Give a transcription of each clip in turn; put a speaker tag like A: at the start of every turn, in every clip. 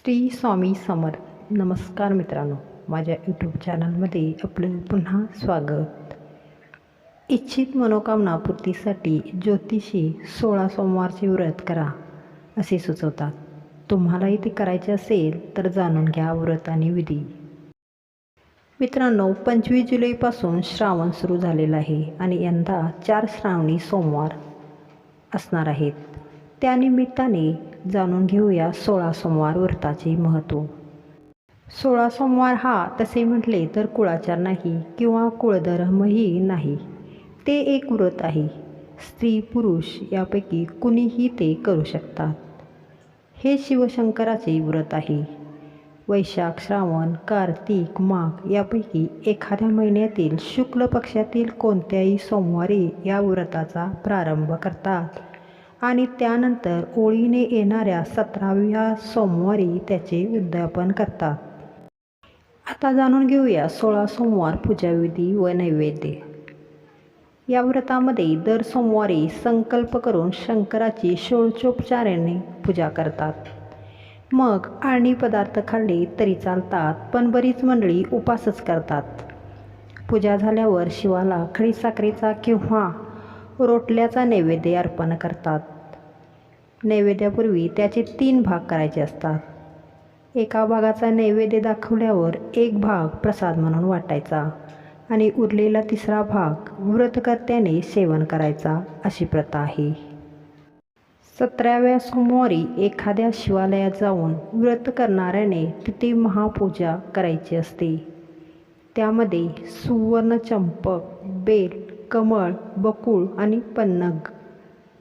A: श्री स्वामी समर्थ नमस्कार मित्रांनो. माझ्या यूट्यूब चॅनलमध्ये आपलं पुन्हा स्वागत. इच्छित मनोकामना पूर्तीसाठी ज्योतिषी सोळा सोमवारचे व्रत करा असे सुचवतात. तुम्हालाही ते करायचे असेल तर जाणून घ्या व्रत आणि विधी. मित्रांनो पंचवीस जुलैपासून श्रावण सुरू झालेलं आहे आणि यंदा चार श्रावणी सोमवार असणार आहेत. त्यानिमित्ताने जाणून घेऊया सोळा सोमवार व्रताचे महत्त्व. सोळा सोमवार हा तसे म्हटले तर कुळाचार नाही किंवा कुळधर्मही नाही. ते एक व्रत आहे. स्त्री पुरुष यापैकी कुणीही ते करू शकतात. हे शिवशंकराचे व्रत आहे. वैशाख श्रावण कार्तिक माघ यापैकी एखाद्या महिन्यातील शुक्ल पक्षातील कोणत्याही सोमवारी या व्रताचा प्रारंभ करतात. आणि त्यानंतर ओळीने येणाऱ्या सतराव्या सोमवारी त्याचे उद्यापन करतात. आता जाणून घेऊया सोळा सोमवार पूजाविधी व नैवेद्य. या व्रतामध्ये दर सोमवारी संकल्प करून शंकराची षोळचोपचाराने पूजा करतात. मग आणि पदार्थ खाल्ले तरी चालतात पण बरीच मंडळी उपासच करतात. पूजा झाल्यावर शिवाला खडीसाखरेचा किंवा रोटल्याचा नैवेद्य अर्पण करतात. नैवेद्यापूर्वी त्याचे तीन भाग करायचे असतात. एका भागाचा नैवेद्य दाखवल्यावर एक भाग प्रसाद म्हणून वाटायचा आणि उरलेला तिसरा भाग व्रतकर्त्याने सेवन करायचा अशी प्रथा आहे. सतराव्या सोमवारी एखाद्या शिवालयात जाऊन व्रत करणाऱ्याने तिथे महापूजा करायची असते. त्यामध्ये सुवर्ण चंपक बेल कमळ बकुळ आणि पन्नग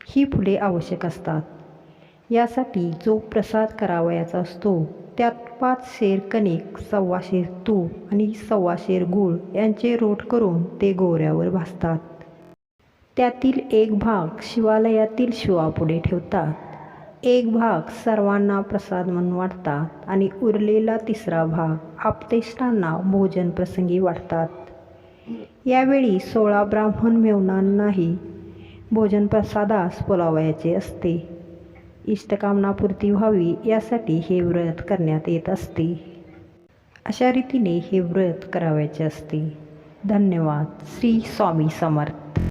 A: ही फुले आवश्यक असतात. यासाठी जो प्रसाद करावयाचा असतो त्यात पाच शेर कणिक सव्वा शेर तूप आणि सव्वा शेर गूळ यांचे रोट करून ते गोऱ्यावर भासतात त्यातील एक भाग शिवालयातील शिवापुढे ठेवतात. एक भाग सर्वांना प्रसाद म्हणून वाटतात आणि उरलेला तिसरा भाग आपतेष्टांना भोजन प्रसंगी वाटतात. यावेळी सोळा ब्राह्मण मेवनांनाही भोजन प्रसादास बोलावयाचे असते. इष्टकामनापूर्ती व्हावी यासाठी हे व्रत करण्यात येत असते. अशा रीतीने हे व्रत करावयाचे असते. धन्यवाद. श्री स्वामी समर्थ.